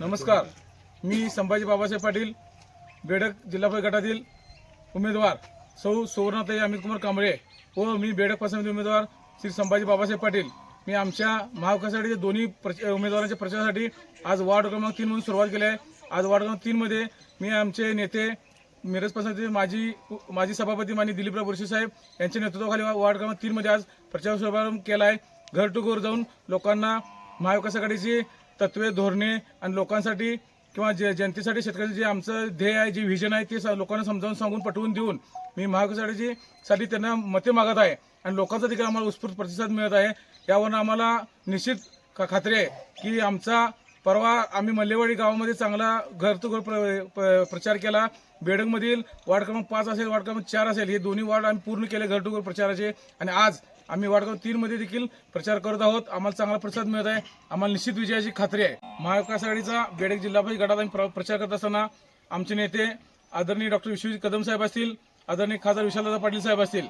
नमस्कार. मी संभाजी बाबासाहेब पाटील बेडक जिल्हा गटातील उमेदवार सौ सुवर्णाताई अमित कुमार कांबळे व मी बेडक पसंती उमेदवार श्री संभाजी बाबासाहेब पाटील. मी आमच्या महाविकासासाठी दोन्ही प्रच- उमेदवारांच्या प्रचारासाठी आज वार्ड क्रमांक तीन म्हणून सुरुवात केली आहे. आज वार्ड क्रमांक तीनमध्ये मी आमचे नेते मिरज पसंती माजी माजी सभापती माननीय दिलीपराव बुरशी साहेब यांच्या नेतृत्वाखाली वार्ड क्रमांक तीनमध्ये आज प्रचार शुभारंभ केला आहे. घर टू घर जाऊन लोकांना महाविकास आघाडीची तत्वे धोरणे आणि लोकांसाठी किंवा जे जनतेसाठी शेतकऱ्यांचे जे आमचं ध्येय आहे जे व्हिजन आहे ते स- लोकांना समजावून सांगून पटवून देऊन मी महाविकासाठीची साठी त्यांना मते मागत आहे आणि लोकांचा देखील आम्हाला उत्स्फूर्त प्रतिसाद मिळत आहे. यावरून आम्हाला निश्चित खा- खात्री आहे की आमचा परवा आम्ही मल्लेवाडी गावामध्ये चांगला घर टू घर प्र- प्रचार केला. बेडगमधील वार्ड क्रमांक पाच असेल वार्ड क्रमांक चार असेल हे दोन्ही वार्ड आम्ही पूर्ण केले घर टू घर प्रचाराचे. आणि आज आम्ही वाडगाव तीनमध्ये तीन मध्ये देखील प्रचार करत आहोत. आम्हाला चांगला प्रतिसाद मिळत आहे. आम्हाला निश्चित विजयाची खात्री आहे. महाविकास आघाडीचा बेडक जिल्हा गटात आम्ही प्र- प्रचार करत असताना आमचे नेते आदरणीय डॉक्टर विश्वजित कदम साहेब असतील आदरणीय खासदार विशालदादा पाटील साहेब असतील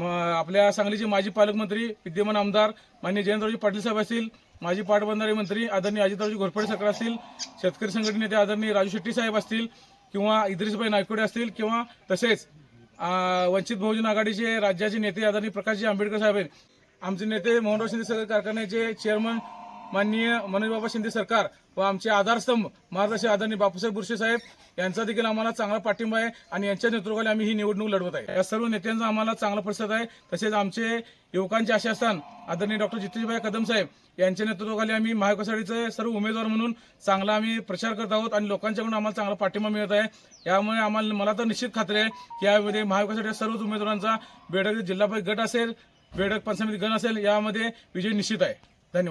आपल्या सांगलीचे माजी पालकमंत्री विद्यमान आमदार मान्य जयंतरावजी पाटील साहेब असतील माजी पाटबंधारे मंत्री आदरणीय अजितरावजी घोरपडे सरकार असतील शेतकरी संघटनेचे आदरणीय राजू शेट्टी साहेब असतील किंवा इद्रिसभाई नायकोडे असतील किंवा तसेच वंचित बहुजन आघाडीचे राज्याचे नेते आदरणीय प्रकाशजी आंबेडकर साहेब आहेत. आमचे नेते मोहनराव शिंदे सहकारी कारखान्याचे चेअरमन माननीय मनोजबाबा शिंदे सरकार व आमचे आधारस्तंभ महाराष्ट्र आदरणीय बापूसाहेब बुरशे साहेब यांचा देखील आम्हाला चांगला पाठिंबा आहे आणि यांच्या नेतृत्वाखाली आम्ही ही निवडणूक लढवत आहे. या सर्व नेत्यांचा आम्हाला चांगला प्रतिसाद आहे. तसेच आमचे युवकांचे आशास्थान आदरणीय डॉक्टर जितेशभाई कदम साहेब यांच्या नेतृत्वाखाली आम्ही महाविकास सर्व उमेदवार म्हणून चांगला आम्ही प्रचार करत आहोत आणि लोकांच्याकडून आम्हाला चांगला पाठिंबा मिळत आहे. यामुळे आम्हाला मला तर निश्चित खात्री आहे की यामध्ये महाविकास सर्वच उमेदवारांचा बेडक जिल्हा परिषद गट असेल बेडक पंचायत गण असेल यामध्ये विजय निश्चित आहे. धन्यवाद.